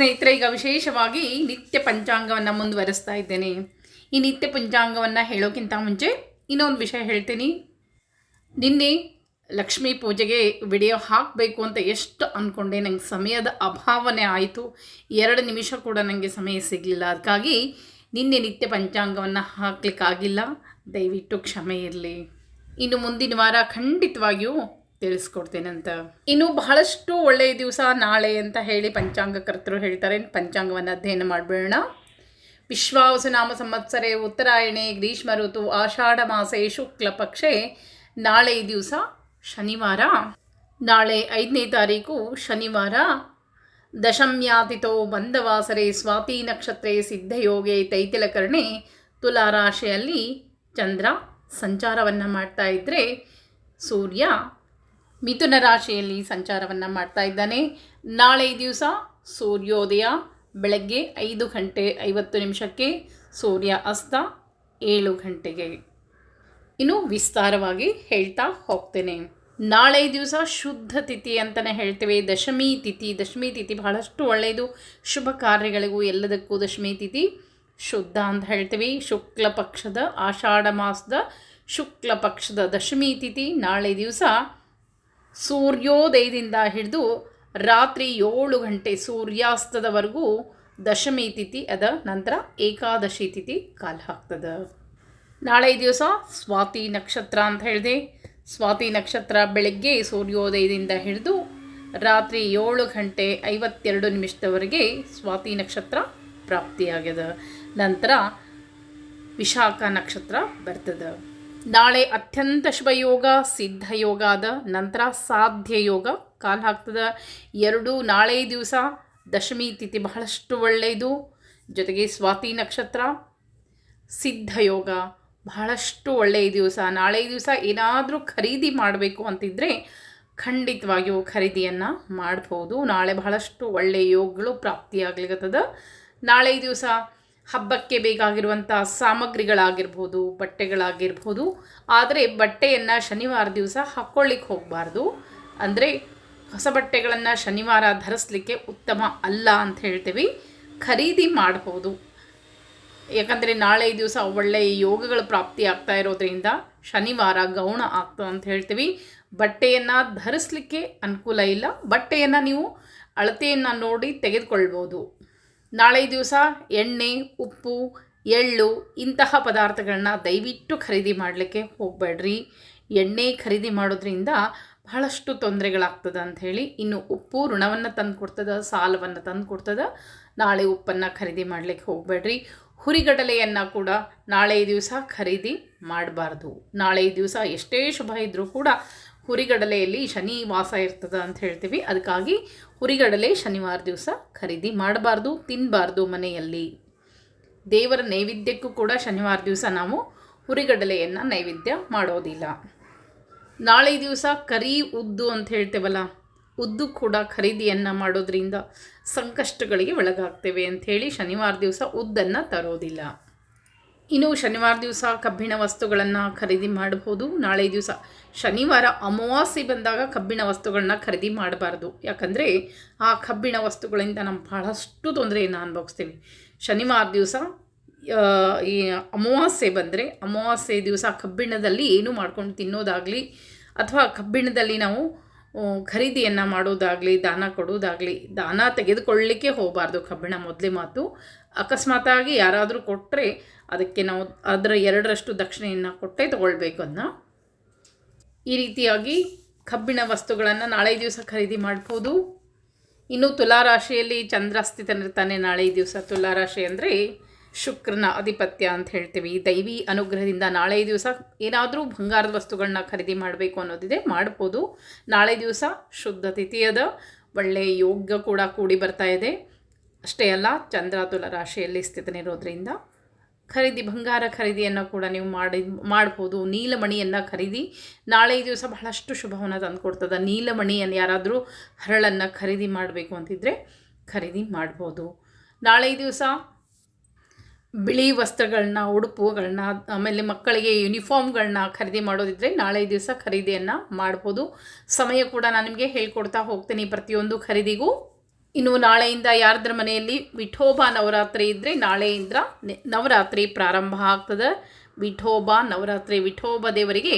ಸ್ನೇಹಿತರೆ, ಈಗ ವಿಶೇಷವಾಗಿ ನಿತ್ಯ ಪಂಚಾಂಗವನ್ನು ಮುಂದುವರಿಸ್ತಾ ಇದ್ದೇನೆ. ಈ ನಿತ್ಯ ಪಂಚಾಂಗವನ್ನು ಹೇಳೋಕ್ಕಿಂತ ಮುಂಚೆ ಇನ್ನೊಂದು ವಿಷಯ ಹೇಳ್ತೀನಿ. ನಿನ್ನೆ ಲಕ್ಷ್ಮೀ ಪೂಜೆಗೆ ವಿಡಿಯೋ ಹಾಕಬೇಕು ಅಂತ ಎಷ್ಟು ಅಂದ್ಕೊಂಡೆ ನಂಗೆ ಸಮಯದ ಅಭಾವನೆ ಆಯಿತು. ಎರಡು ನಿಮಿಷ ಕೂಡ ನನಗೆ ಸಮಯ ಸಿಗಲಿಲ್ಲ. ಅದಕ್ಕಾಗಿ ನಿನ್ನೆ ನಿತ್ಯ ಪಂಚಾಂಗವನ್ನು ಹಾಕ್ಲಿಕ್ಕಾಗಿಲ್ಲ. ದಯವಿಟ್ಟು ಕ್ಷಮೆ ಇರಲಿ. ಇನ್ನು ಮುಂದಿನ ವಾರ ಖಂಡಿತವಾಗಿಯೂ ತಿಳಿಸ್ಕೊಡ್ತೇನೆ ಅಂತ. ಇನ್ನು ಬಹಳಷ್ಟು ಒಳ್ಳೆಯ ದಿವಸ ನಾಳೆ ಅಂತ ಹೇಳಿ ಪಂಚಾಂಗಕರ್ತರು ಹೇಳ್ತಾರೆ. ಪಂಚಾಂಗವನ್ನು ಅಧ್ಯಯನ ಮಾಡಿಬಿಡೋಣ. ವಿಶ್ವಾವಸುನಾಮ ಸಂವತ್ಸರೆ ಉತ್ತರಾಯಣೆ ಗ್ರೀಷ್ಮ ಋತು ಆಷಾಢ ಮಾಸೆ ಶುಕ್ಲ ಪಕ್ಷೆ ನಾಳೆ ದಿವಸ ಶನಿವಾರ. ನಾಳೆ ಐದನೇ ತಾರೀಕು ಶನಿವಾರ. ದಶಮ್ಯಾತಿಥೋ ಬಂದವಾಸರೆ ಸ್ವಾತಿ ನಕ್ಷತ್ರೆ ಸಿದ್ಧಯೋಗೆ ತೈತಿಲಕರ್ಣೆ ತುಲಾರಾಶಿಯಲ್ಲಿ ಚಂದ್ರ ಸಂಚಾರವನ್ನು ಮಾಡ್ತಾ ಇದ್ದರೆ ಸೂರ್ಯ ಮಿಥುನ ರಾಶಿಯಲ್ಲಿ ಸಂಚಾರವನ್ನು ಮಾಡ್ತಾ ಇದ್ದಾನೆ. ನಾಳೆ ದಿವಸ ಸೂರ್ಯೋದಯ, ಬೆಳಗ್ಗೆ ಐದು ಗಂಟೆ ಐವತ್ತು ನಿಮಿಷಕ್ಕೆ, ಸೂರ್ಯ ಅಸ್ತ ಏಳು ಗಂಟೆಗೆ. ಇನ್ನು ವಿಸ್ತಾರವಾಗಿ ಹೇಳ್ತಾ ಹೋಗ್ತೇನೆ. ನಾಳೆ ದಿವಸ ಶುದ್ಧ ತಿಥಿ ಅಂತಲೇ ಹೇಳ್ತೇವೆ. ದಶಮಿ ತಿಥಿ ದಶಮಿ ತಿಥಿ ಬಹಳಷ್ಟು ಒಳ್ಳೆಯದು. ಶುಭ ಕಾರ್ಯಗಳಿಗೂ ಎಲ್ಲದಕ್ಕೂ ದಶಮಿ ತಿಥಿ ಶುದ್ಧ ಅಂತ ಹೇಳ್ತೀವಿ. ಶುಕ್ಲ ಪಕ್ಷದ, ಆಷಾಢ ಮಾಸದ ಶುಕ್ಲ ಪಕ್ಷದ ದಶಮಿ ತಿಥಿ ನಾಳೆ ದಿವಸ ಸೂರ್ಯೋದಯದಿಂದ ಹಿಡಿದು ರಾತ್ರಿ ಏಳು ಗಂಟೆ ಸೂರ್ಯಾಸ್ತದವರೆಗೂ ದಶಮಿ ತಿಥಿ ಅದ, ನಂತರ ಏಕಾದಶಿ ತಿಥಿ ಕಾಲ ಹಾಕ್ತದ ನಾಳೆ ದಿವಸ ಸ್ವಾತಿ ನಕ್ಷತ್ರ ಅಂತ ಹೇಳಿದೆ. ಸ್ವಾತಿ ನಕ್ಷತ್ರ ಬೆಳಗ್ಗೆ ಸೂರ್ಯೋದಯದಿಂದ ಹಿಡಿದು ರಾತ್ರಿ ಏಳು ಗಂಟೆ ಐವತ್ತೆರಡು ನಿಮಿಷದವರೆಗೆ ಸ್ವಾತಿ ನಕ್ಷತ್ರ ಪ್ರಾಪ್ತಿಯಾಗ್ಯದ. ನಂತರ ವಿಶಾಖ ನಕ್ಷತ್ರ ಬರ್ತದೆ. ನಾಳೆ ಅತ್ಯಂತ ಶುಭ ಯೋಗ ಸಿದ್ಧ ಯೋಗ ಆದ ನಂತರ ಸಾಧ್ಯ ಯೋಗ ಕಾಲ ಹಾಕ್ತದೆ ಎರಡು ನಾಳೆ ದಿವಸ. ದಶಮಿ ತಿಥಿ ಬಹಳಷ್ಟು ಒಳ್ಳೆಯದು. ಜೊತೆಗೆ ಸ್ವಾತಿ ನಕ್ಷತ್ರ. ಸಿದ್ಧ ಯೋಗ ಬಹಳಷ್ಟು ಒಳ್ಳೆಯ ದಿವಸ. ನಾಳೆ ದಿವಸ ಏನಾದರೂ ಖರೀದಿ ಮಾಡಬೇಕು ಅಂತಿದ್ದರೆ ಖಂಡಿತವಾಗಿಯೂ ಖರೀದಿಯನ್ನು ಮಾಡ್ಬೋದು. ನಾಳೆ ಬಹಳಷ್ಟು ಒಳ್ಳೆಯ ಯೋಗಗಳು ಪ್ರಾಪ್ತಿಯಾಗ್ಲಿಕ್ಕತ್ತದ ನಾಳೆ ದಿವಸ ಹಬ್ಬಕ್ಕೆ ಬೇಕಾಗಿರುವಂಥ ಸಾಮಗ್ರಿಗಳಾಗಿರ್ಬೋದು, ಬಟ್ಟೆಗಳಾಗಿರ್ಬೋದು. ಆದರೆ ಬಟ್ಟೆಯನ್ನು ಶನಿವಾರ ದಿವಸ ಹಾಕ್ಕೊಳ್ಳಿಕ್ಕೆ ಹೋಗಬಾರ್ದು. ಅಂದರೆ ಹೊಸ ಬಟ್ಟೆಗಳನ್ನು ಶನಿವಾರ ಧರಿಸ್ಲಿಕ್ಕೆ ಉತ್ತಮ ಅಲ್ಲ ಅಂತ ಹೇಳ್ತೀವಿ. ಖರೀದಿ ಮಾಡ್ಬೋದು. ಯಾಕಂದರೆ ನಾಳೆ ದಿವಸ ಒಳ್ಳೆಯ ಯೋಗಗಳು ಪ್ರಾಪ್ತಿ ಆಗ್ತಾ ಇರೋದ್ರಿಂದ ಶನಿವಾರ ಗೌಣ ಆಗ್ತದೆ ಅಂತ ಹೇಳ್ತೀವಿ. ಬಟ್ಟೆಯನ್ನು ಧರಿಸ್ಲಿಕ್ಕೆ ಅನುಕೂಲ ಇಲ್ಲ. ಬಟ್ಟೆಯನ್ನು ನೀವು ಅಳತೆಯನ್ನು ನೋಡಿ ತೆಗೆದುಕೊಳ್ಬೋದು. ನಾಳೆ ದಿವಸ ಎಣ್ಣೆ, ಉಪ್ಪು, ಎಳ್ಳು ಇಂತಹ ಪದಾರ್ಥಗಳನ್ನ ದಯವಿಟ್ಟು ಖರೀದಿ ಮಾಡಲಿಕ್ಕೆ ಹೋಗಬೇಡ್ರಿ. ಎಣ್ಣೆ ಖರೀದಿ ಮಾಡೋದ್ರಿಂದ ಬಹಳಷ್ಟು ತೊಂದರೆಗಳಾಗ್ತದೆ ಅಂಥೇಳಿ ಇನ್ನು ಉಪ್ಪು ಋಣವನ್ನು ತಂದು ಕೊಡ್ತದೆ, ಸಾಲವನ್ನು ತಂದು ಕೊಡ್ತದೆ, ನಾಳೆ ಉಪ್ಪನ್ನು ಖರೀದಿ ಮಾಡಲಿಕ್ಕೆ ಹೋಗಬೇಡ್ರಿ. ಹುರಿಗಡಲೆಯನ್ನು ಕೂಡ ನಾಳೆ ದಿವಸ ಖರೀದಿ ಮಾಡಬಾರ್ದು. ನಾಳೆ ದಿವಸ ಎಷ್ಟೇ ಶುಭ ಇದ್ದರೂ ಕೂಡ ಹುರಿಗಡಲೆಯಲ್ಲಿ ಶನಿ ವಾಸ ಇರ್ತದೆ ಅಂತ ಹೇಳ್ತೀವಿ. ಅದಕ್ಕಾಗಿ ಹುರಿಗಡಲೆ ಶನಿವಾರ ದಿವಸ ಖರೀದಿ ಮಾಡಬಾರ್ದು ತಿನ್ನಬಾರ್ದು ಮನೆಯಲ್ಲಿ. ದೇವರ ನೈವೇದ್ಯಕ್ಕೂ ಕೂಡ ಶನಿವಾರ ದಿವಸ ನಾವು ಹುರಿಗಡಲೆಯನ್ನು ನೈವೇದ್ಯ ಮಾಡೋದಿಲ್ಲ. ನಾಳೆ ದಿವಸ ಕರಿ ಉದ್ದು ಅಂತ ಹೇಳ್ತೇವಲ್ಲ, ಉದ್ದು ಕೂಡ ಖರೀದಿಯನ್ನು ಮಾಡೋದ್ರಿಂದ ಸಂಕಷ್ಟಗಳಿಗೆ ಒಳಗಾಗ್ತೇವೆ ಅಂಥೇಳಿ ಶನಿವಾರ ದಿವಸ ಉದ್ದನ್ನು ತರೋದಿಲ್ಲ. ಇನ್ನು ಶನಿವಾರ ದಿವಸ ಕಬ್ಬಿಣ ವಸ್ತುಗಳನ್ನು ಖರೀದಿ ಮಾಡಬಹುದು. ನಾಳೆ ದಿವಸ ಶನಿವಾರ ಅಮಾವಾಸ್ಯೆ ಬಂದಾಗ ಕಬ್ಬಿಣ ವಸ್ತುಗಳನ್ನ ಖರೀದಿ ಮಾಡಬಾರ್ದು. ಯಾಕಂದರೆ ಆ ಕಬ್ಬಿಣ ವಸ್ತುಗಳಿಂದ ನಮ್ಮ ಬಹಳಷ್ಟು ತೊಂದರೆಯನ್ನು ಅನುಭವಿಸ್ತೀವಿ. ಶನಿವಾರ ದಿವಸ ಈ ಅಮಾವಾಸ್ಯೆ ಬಂದರೆ ಅಮಾವಾಸ್ಯೆ ದಿವಸ ಕಬ್ಬಿಣದಲ್ಲಿ ಏನು ಮಾಡ್ಕೊಂಡು ತಿನ್ನೋದಾಗಲಿ ಅಥವಾ ಕಬ್ಬಿಣದಲ್ಲಿ ನಾವು ಖರೀದಿಯನ್ನು ಮಾಡೋದಾಗಲಿ, ದಾನ ಕೊಡೋದಾಗಲಿ, ದಾನ ತೆಗೆದುಕೊಳ್ಳಲಿಕ್ಕೆ ಹೋಗಬಾರ್ದು ಕಬ್ಬಿಣ ಮೊದಲೇ ಮಾತು. ಅಕಸ್ಮಾತಾಗಿ ಯಾರಾದರೂ ಕೊಟ್ಟರೆ ಅದಕ್ಕೆ ನಾವು ಅದರ ಎರಡರಷ್ಟು ದಕ್ಷಿಣೆಯನ್ನು ಕೊಟ್ಟೇ ತಗೊಳ್ಬೇಕು ಅದನ್ನ ಈ ರೀತಿಯಾಗಿ ಕಬ್ಬಿಣ ವಸ್ತುಗಳನ್ನು ನಾಳೆ ದಿವಸ ಖರೀದಿ ಮಾಡ್ಬೋದು. ಇನ್ನು ತುಲಾರಾಶಿಯಲ್ಲಿ ಚಂದ್ರ ಸ್ಥಿತನಿರ್ತಾನೆ ನಾಳೆ ದಿವಸ ತುಲಾರಾಶಿ ಅಂದರೆ ಶುಕ್ರನ ಆಧಿಪತ್ಯ ಅಂತ ಹೇಳ್ತೀವಿ. ದೈವಿ ಅನುಗ್ರಹದಿಂದ ನಾಳೆ ದಿವಸ ಏನಾದರೂ ಬಂಗಾರದ ವಸ್ತುಗಳನ್ನ ಖರೀದಿ ಮಾಡಬೇಕು ಅನ್ನೋದಿದೆ ಮಾಡ್ಬೋದು. ನಾಳೆ ದಿವಸ ಶುದ್ಧ ತಿಥಿಯದ ಒಳ್ಳೆಯ ಯೋಗ ಕೂಡ ಕೂಡಿ ಬರ್ತಾ ಇದೆ. ಅಷ್ಟೇ ಅಲ್ಲ, ಚಂದ್ರ ತುಲ ರಾಶಿಯಲ್ಲಿ ಸ್ಥಿತನಿರೋದ್ರಿಂದ ಖರೀದಿ, ಬಂಗಾರ ಖರೀದಿಯನ್ನು ಕೂಡ ನೀವು ಮಾಡಿ ಮಾಡ್ಬೋದು. ನೀಲಮಣಿಯನ್ನು ಖರೀದಿ. ನಾಳೆ ದಿವಸ ಬಹಳಷ್ಟು ಶುಭವನ್ನು ತಂದುಕೊಡ್ತದೆ. ನೀಲಮಣಿಯನ್ನು ಯಾರಾದರೂ ಹರಳನ್ನು ಖರೀದಿ ಮಾಡಬೇಕು ಅಂತಿದ್ದರೆ ಖರೀದಿ ಮಾಡ್ಬೋದು. ನಾಳೆ ದಿವಸ ಬಿಳಿ ವಸ್ತ್ರಗಳನ್ನ ಉಡುಪುಗಳನ್ನ, ಆಮೇಲೆ ಮಕ್ಕಳಿಗೆ ಯೂನಿಫಾರ್ಮ್ಗಳನ್ನ ಖರೀದಿ ಮಾಡೋದಿದ್ರೆ ನಾಳೆ ದಿವಸ ಖರೀದಿಯನ್ನು ಮಾಡ್ಬೋದು. ಸಮಯ ಕೂಡ ನಾನು ನಿಮಗೆ ಹೇಳ್ಕೊಡ್ತಾ ಹೋಗ್ತೀನಿ ಪ್ರತಿಯೊಂದು ಖರೀದಿಗೂ. ಇನ್ನು ನಾಳೆಯಿಂದ ಯಾರದ್ರ ಮನೆಯಲ್ಲಿ ವಿಠೋಬಾ ನವರಾತ್ರಿ ಇದ್ದರೆ ನಾಳೆಯಿಂದ ನವರಾತ್ರಿ ಪ್ರಾರಂಭ ಆಗ್ತದೆ. ವಿಠೋಬಾ ನವರಾತ್ರಿ, ವಿಠೋಬ ದೇವರಿಗೆ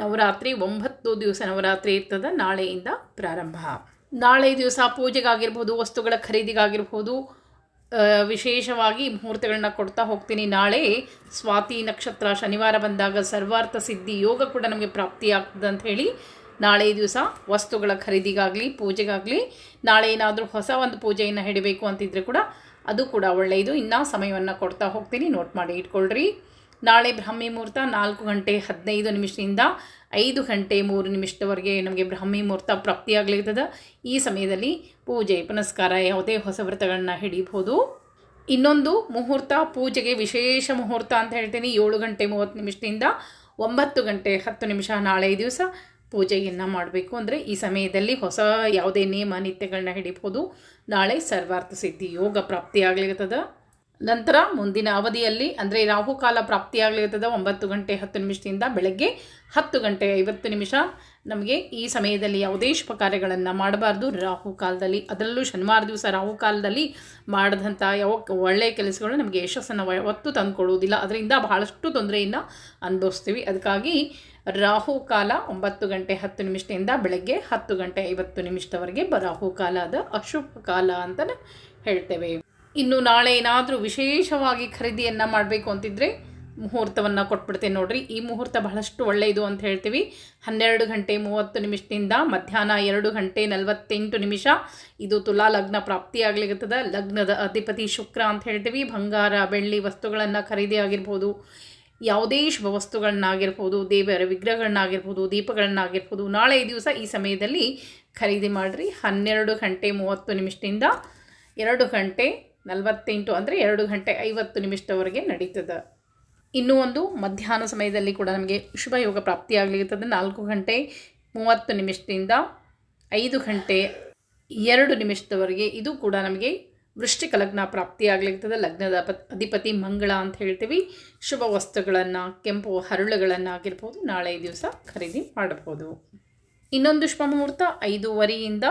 ನವರಾತ್ರಿ, ಒಂಬತ್ತು ದಿವಸ ನವರಾತ್ರಿ ಇರ್ತದೆ, ನಾಳೆಯಿಂದ ಪ್ರಾರಂಭ. ನಾಳೆ ದಿವಸ ಪೂಜೆಗಾಗಿರ್ಬೋದು, ವಸ್ತುಗಳ ಖರೀದಿಗಾಗಿರ್ಬೋದು ವಿಶೇಷವಾಗಿ ಮುಹೂರ್ತಗಳನ್ನ ಕೊಡ್ತಾ ಹೋಗ್ತೀನಿ. ನಾಳೆ ಸ್ವಾತಿ ನಕ್ಷತ್ರ ಶನಿವಾರ ಬಂದಾಗ ಸರ್ವಾರ್ಥ ಸಿದ್ಧಿ ಯೋಗ ಕೂಡ ನಮಗೆ ಪ್ರಾಪ್ತಿಯಾಗ್ತದೆ ಅಂತ ಹೇಳಿ ನಾಳೆ ದಿವಸ ವಸ್ತುಗಳ ಖರೀದಿಗಾಗಲಿ, ಪೂಜೆಗಾಗಲಿ, ನಾಳೆ ಏನಾದರೂ ಹೊಸ ಒಂದು ಪೂಜೆಯನ್ನು ಹಿಡಬೇಕು ಅಂತಿದ್ರೆ ಕೂಡ ಅದು ಕೂಡ ಒಳ್ಳೆಯದು. ಇನ್ನೂ ಸಮಯವನ್ನು ಕೊಡ್ತಾ ಹೋಗ್ತೀನಿ. ನೋಟ್ ಮಾಡಿ ಇಟ್ಕೊಳ್ರಿ. ನಾಳೆ ಬ್ರಾಹ್ಮಿ ಮುಹೂರ್ತ ನಾಲ್ಕು ಗಂಟೆ ಹದಿನೈದು ನಿಮಿಷದಿಂದ ಐದು ಗಂಟೆ ಮೂರು ನಿಮಿಷದವರೆಗೆ ನಮಗೆ ಬ್ರಾಹ್ಮಿ ಮುಹೂರ್ತ ಪ್ರಾಪ್ತಿಯಾಗಲಿರ್ತದೆ. ಈ ಸಮಯದಲ್ಲಿ ಪೂಜೆ, ಪುನಸ್ಕಾರ ಯಾವುದೇ ಹೊಸ ವ್ರತಗಳನ್ನು ಹಿಡಿಬೋದು ಇನ್ನೊಂದು ಮುಹೂರ್ತ, ಪೂಜೆಗೆ ವಿಶೇಷ ಮುಹೂರ್ತ ಅಂತ ಹೇಳ್ತೀನಿ. ಏಳು ಗಂಟೆ ಮೂವತ್ತು ನಿಮಿಷದಿಂದ ಒಂಬತ್ತು ಗಂಟೆ ಹತ್ತು ನಿಮಿಷ ನಾಳೆ ದಿವಸ. ಪೂಜೆಯನ್ನು ಮಾಡಬೇಕು ಅಂದರೆ ಈ ಸಮಯದಲ್ಲಿ ಹೊಸ ಯಾವುದೇ ನಿಯಮ ನಿತ್ಯಗಳನ್ನ ಹಿಡಿಬೋದು. ನಾಳೆ ಸರ್ವಾರ್ಥ ಸಿದ್ಧಿ ಯೋಗ ಪ್ರಾಪ್ತಿಯಾಗಲಿರ್ತದೆ ನಂತರ ಮುಂದಿನ ಅವಧಿಯಲ್ಲಿ, ಅಂದರೆ ರಾಹುಕಾಲ ಪ್ರಾಪ್ತಿಯಾಗಲಿರ್ತದೆ ಒಂಬತ್ತು ಗಂಟೆ ಹತ್ತು ನಿಮಿಷದಿಂದ ಬೆಳಗ್ಗೆ ಹತ್ತು ಗಂಟೆ ಐವತ್ತು ನಿಮಿಷ. ನಮಗೆ ಈ ಸಮಯದಲ್ಲಿ ಯಾವುದೇ ಶುಭ ಕಾರ್ಯಗಳನ್ನು ಮಾಡಬಾರ್ದು. ರಾಹುಕಾಲದಲ್ಲಿ, ಅದರಲ್ಲೂ ಶನಿವಾರ ದಿವಸ ರಾಹುಕಾಲದಲ್ಲಿ ಮಾಡಿದಂಥ ಯಾವ ಒಳ್ಳೆಯ ಕೆಲಸಗಳು ನಮಗೆ ಯಶಸ್ಸನ್ನು ಒತ್ತು ತಂದುಕೊಡುವುದಿಲ್ಲ. ಅದರಿಂದ ಬಹಳಷ್ಟು ತೊಂದರೆಯನ್ನು ಅನುಭವಿಸ್ತೀವಿ. ಅದಕ್ಕಾಗಿ ರಾಹು ಕಾಲ ಒಂಬತ್ತು ಗಂಟೆ ಹತ್ತು ನಿಮಿಷದಿಂದ ಬೆಳಗ್ಗೆ ಹತ್ತು ಗಂಟೆ ಐವತ್ತು ನಿಮಿಷದವರೆಗೆ ರಾಹು ಕಾಲ ಅದು ಅಶುಭ ಕಾಲ ಅಂತಲೇ ಹೇಳ್ತೇವೆ. ಇನ್ನು ನಾಳೆ ಏನಾದರೂ ವಿಶೇಷವಾಗಿ ಖರೀದಿಯನ್ನು ಮಾಡಬೇಕು ಅಂತಿದ್ರೆ ಮುಹೂರ್ತವನ್ನು ಕೊಟ್ಬಿಡ್ತೇನೆ ನೋಡ್ರಿ. ಈ ಮುಹೂರ್ತ ಬಹಳಷ್ಟು ಒಳ್ಳೆಯದು ಅಂತ ಹೇಳ್ತೀವಿ. ಹನ್ನೆರಡು ಗಂಟೆ ಮೂವತ್ತು ನಿಮಿಷದಿಂದ ಮಧ್ಯಾಹ್ನ ಎರಡು ಗಂಟೆ ನಲವತ್ತೆಂಟು ನಿಮಿಷ. ಇದು ತುಲಾ ಲಗ್ನ ಪ್ರಾಪ್ತಿಯಾಗಲಿರ್ತದೆ ಲಗ್ನದ ಅಧಿಪತಿ ಶುಕ್ರ ಅಂತ ಹೇಳ್ತೀವಿ. ಬಂಗಾರ, ಬೆಳ್ಳಿ ವಸ್ತುಗಳನ್ನು ಖರೀದಿ ಆಗಿರ್ಬೋದು. ಯಾವುದೇ ಶುಭ ವಸ್ತುಗಳನ್ನಾಗಿರ್ಬೋದು. ದೇವರ ವಿಗ್ರಹಗಳನ್ನಾಗಿರ್ಬೋದು, ದೀಪಗಳನ್ನಾಗಿರ್ಬೋದು. ನಾಳೆ ದಿವಸ ಈ ಸಮಯದಲ್ಲಿ ಖರೀದಿ ಮಾಡಿರಿ. ಹನ್ನೆರಡು ಗಂಟೆ ಮೂವತ್ತು ನಿಮಿಷದಿಂದ ಎರಡು ಗಂಟೆ ನಲವತ್ತೆಂಟು ಅಂದರೆ ಎರಡು ಗಂಟೆ ಐವತ್ತು ನಿಮಿಷದವರೆಗೆ ನಡೀತದೆ. ಇನ್ನೂ ಒಂದು ಮಧ್ಯಾಹ್ನ ಸಮಯದಲ್ಲಿ ಕೂಡ ನಮಗೆ ಶುಭ ಯೋಗ ಪ್ರಾಪ್ತಿಯಾಗಲಿರ್ತದೆ ನಾಲ್ಕು ಗಂಟೆ ಮೂವತ್ತು ನಿಮಿಷದಿಂದ ಐದು ಗಂಟೆ ಎರಡು ನಿಮಿಷದವರೆಗೆ ಇದು ಕೂಡ ನಮಗೆ ವೃಶ್ಚಿಕ ಲಗ್ನ ಪ್ರಾಪ್ತಿಯಾಗಲಿರ್ತದೆ ಲಗ್ನದ ಅಧಿಪತಿ ಮಂಗಳ ಅಂತ ಹೇಳ್ತೀವಿ. ಶುಭ ವಸ್ತುಗಳನ್ನು, ಕೆಂಪು ಹರಳುಗಳನ್ನು ಆಗಿರ್ಬೋದು ನಾಳೆ ದಿವಸ ಖರೀದಿ ಮಾಡಬಹುದು. ಇನ್ನೊಂದು ಶುಭ ಮುಹೂರ್ತ ಐದೂವರೆಯಿಂದ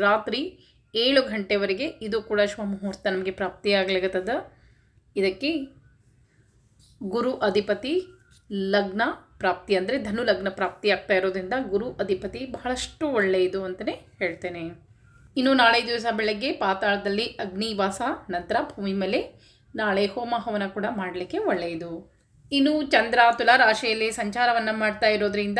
ರಾತ್ರಿ ಏಳು ಗಂಟೆವರೆಗೆ ಇದು ಕೂಡ ಶುಭ ಮುಹೂರ್ತ ನಮಗೆ ಪ್ರಾಪ್ತಿಯಾಗಲಿಗತದ ಇದಕ್ಕೆ ಗುರು ಅಧಿಪತಿ ಲಗ್ನ ಪ್ರಾಪ್ತಿ ಅಂದರೆ ಧನು ಲಗ್ನ ಪ್ರಾಪ್ತಿ ಆಗ್ತಾ ಇರೋದ್ರಿಂದ ಗುರು ಅಧಿಪತಿ ಬಹಳಷ್ಟು ಒಳ್ಳೆಯದು ಅಂತಲೇ ಹೇಳ್ತೇನೆ. ಇನ್ನು ನಾಳೆ ದಿವಸ ಬೆಳಗ್ಗೆ ಪಾತಾಳದಲ್ಲಿ ಅಗ್ನಿವಾಸ ನಂತರ ಭೂಮಿ ಮೇಲೆ ನಾಳೆ ಹೋಮ ಹವನ ಕೂಡ ಮಾಡಲಿಕ್ಕೆ ಒಳ್ಳೆಯದು. ಇನ್ನು ಚಂದ್ರ ತುಲಾ ರಾಶಿಯಲ್ಲಿ ಸಂಚಾರವನ್ನು ಮಾಡ್ತಾ ಇರೋದ್ರಿಂದ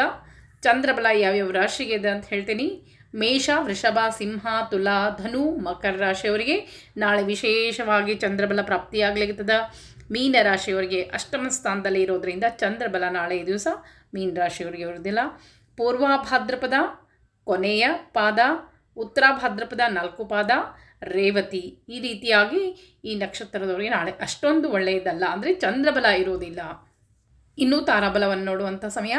ಚಂದ್ರಬಲ ಯಾವ್ಯಾವ ರಾಶಿಗೆ ಇದೆ ಅಂತ ಹೇಳ್ತೀನಿ. ಮೇಷ, ವೃಷಭ, ಸಿಂಹ, ತುಲಾ, ಧನು, ಮಕರ ರಾಶಿಯವರಿಗೆ ನಾಳೆ ವಿಶೇಷವಾಗಿ ಚಂದ್ರಬಲ ಪ್ರಾಪ್ತಿಯಾಗಲಿರ್ತದೆ ಮೀನ ರಾಶಿಯವರಿಗೆ ಅಷ್ಟಮ ಸ್ಥಾನದಲ್ಲಿ ಇರೋದರಿಂದ ಚಂದ್ರಬಲ ನಾಳೆ ದಿವಸ ಮೀನ ರಾಶಿಯವರಿಗೆ ಇರೋದಿಲ್ಲ ಪೂರ್ವ ಭಾದ್ರಪದ, ಕೊನೆಯ ಪಾದ, ಉತ್ತರ ಭಾದ್ರಪದ ನಾಲ್ಕು ಪಾದ, ರೇವತಿ ಈ ರೀತಿಯಾಗಿ ಈ ನಕ್ಷತ್ರದವರಿಗೆ ನಾಳೆ ಅಷ್ಟೊಂದು ಒಳ್ಳೆಯದಲ್ಲ ಅಂದರೆ ಚಂದ್ರಬಲ ಇರೋದಿಲ್ಲ ಇನ್ನೂ ತಾರಾಬಲವನ್ನು ನೋಡುವಂಥ ಸಮಯ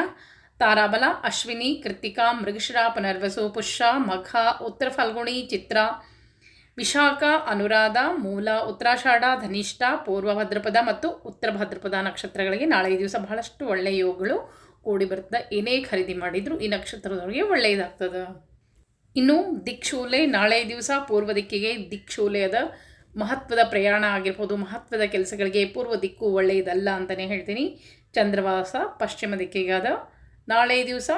ತಾರಾಬಲ, ಅಶ್ವಿನಿ ಕೃತಿಕಾ ಮೃಗಶಿರ, ಪುನರ್ವಸು, ಪುಷ್ಯ ಮಖ ಉತ್ತರ ಫಲ್ಗುಣಿ, ಚಿತ್ರ, ವಿಶಾಖ, ಅನುರಾಧ, ಮೂಲ, ಉತ್ತರಾಷಾಢ, ಧನಿಷ್ಠ, ಪೂರ್ವ ಭದ್ರಪದ ಮತ್ತು ಉತ್ತರ ಭದ್ರಪದ ನಕ್ಷತ್ರಗಳಿಗೆ ನಾಳೆ ದಿವಸ ಬಹಳಷ್ಟು ಒಳ್ಳೆಯ ಯೋಗಗಳು ಕೂಡಿ ಬರ್ತದೆ. ಏನೇ ಖರೀದಿ ಮಾಡಿದರೂ ಈ ನಕ್ಷತ್ರದವರಿಗೆ ಒಳ್ಳೆಯದಾಗ್ತದೆ. ಇನ್ನು ದಿಕ್ಷೂಲೆ ನಾಳೆ ದಿವಸ ಪೂರ್ವ ದಿಕ್ಕಿಗೆ ದಿಕ್ಶೂಲೆಯದ ಮಹತ್ವದ ಪ್ರಯಾಣ ಆಗಿರ್ಬೋದು, ಮಹತ್ವದ ಕೆಲಸಗಳಿಗೆ ಪೂರ್ವ ದಿಕ್ಕು ಒಳ್ಳೆಯದಲ್ಲ ಅಂತಲೇ ಹೇಳ್ತೀನಿ. ಚಂದ್ರವಾಸ ಪಶ್ಚಿಮ ದಿಕ್ಕಿಗಾದ ನಾಳೆ ದಿವಸ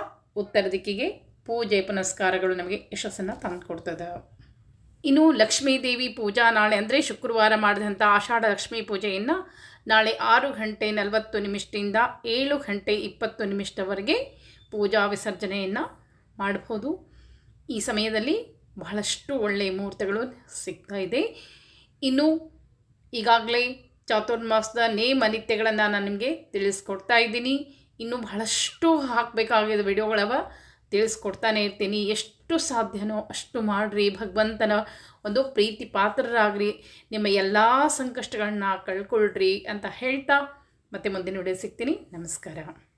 ಉತ್ತರ ದಿಕ್ಕಿಗೆ ಪೂಜೆ ಪುನಸ್ಕಾರಗಳು ನಮಗೆ ಯಶಸ್ಸನ್ನು ತಂದುಕೊಡ್ತದೆ. ಇನ್ನು ಲಕ್ಷ್ಮೀ ದೇವಿ ಪೂಜಾ ನಾಳೆ ಅಂದರೆ ಶುಕ್ರವಾರ ಮಾಡಿದಂಥ ಆಷಾಢ ಲಕ್ಷ್ಮೀ ಪೂಜೆಯನ್ನು ನಾಳೆ ಆರು ಗಂಟೆ ನಲವತ್ತು ನಿಮಿಷದಿಂದ ಏಳು ಗಂಟೆ ಇಪ್ಪತ್ತು ನಿಮಿಷದವರೆಗೆ ಪೂಜಾ ವಿಸರ್ಜನೆಯನ್ನು ಮಾಡಬಹುದು ಈ ಸಮಯದಲ್ಲಿ ಬಹಳಷ್ಟು ಒಳ್ಳೆಯ ಮುಹೂರ್ತಗಳು ಸಿಗ್ತಾ ಇದೆ. ಇನ್ನು ಈಗಾಗಲೇ ಚಾತುರ್ಮಾಸದ ನೇಮ ನಿತ್ಯಗಳನ್ನು ನಾನು ನಿಮಗೆ ತಿಳಿಸ್ಕೊಡ್ತಾ ಇದ್ದೀನಿ. ಇನ್ನೂ ಬಹಳಷ್ಟು ಹಾಕಬೇಕಾಗಿದ್ದ ವಿಡಿಯೋಗಳವ. ತಿಳಿಸ್ಕೊಡ್ತಾನೆ ಇರ್ತೀನಿ. ಎಷ್ಟು ಸಾಧ್ಯನೋ ಅಷ್ಟು ಮಾಡಿರಿ. ಭಗವಂತನ ಒಂದು ಪ್ರೀತಿ ಪಾತ್ರರಾಗ್ರಿ. ನಿಮ್ಮ ಎಲ್ಲ ಸಂಕಷ್ಟಗಳನ್ನ ಕಳ್ಕೊಳ್ರಿ ಅಂತ ಹೇಳ್ತಾ ಮತ್ತೆ ಮುಂದಿನ ವಿಡಿಯೋ ಸಿಗ್ತೀನಿ. ನಮಸ್ಕಾರ.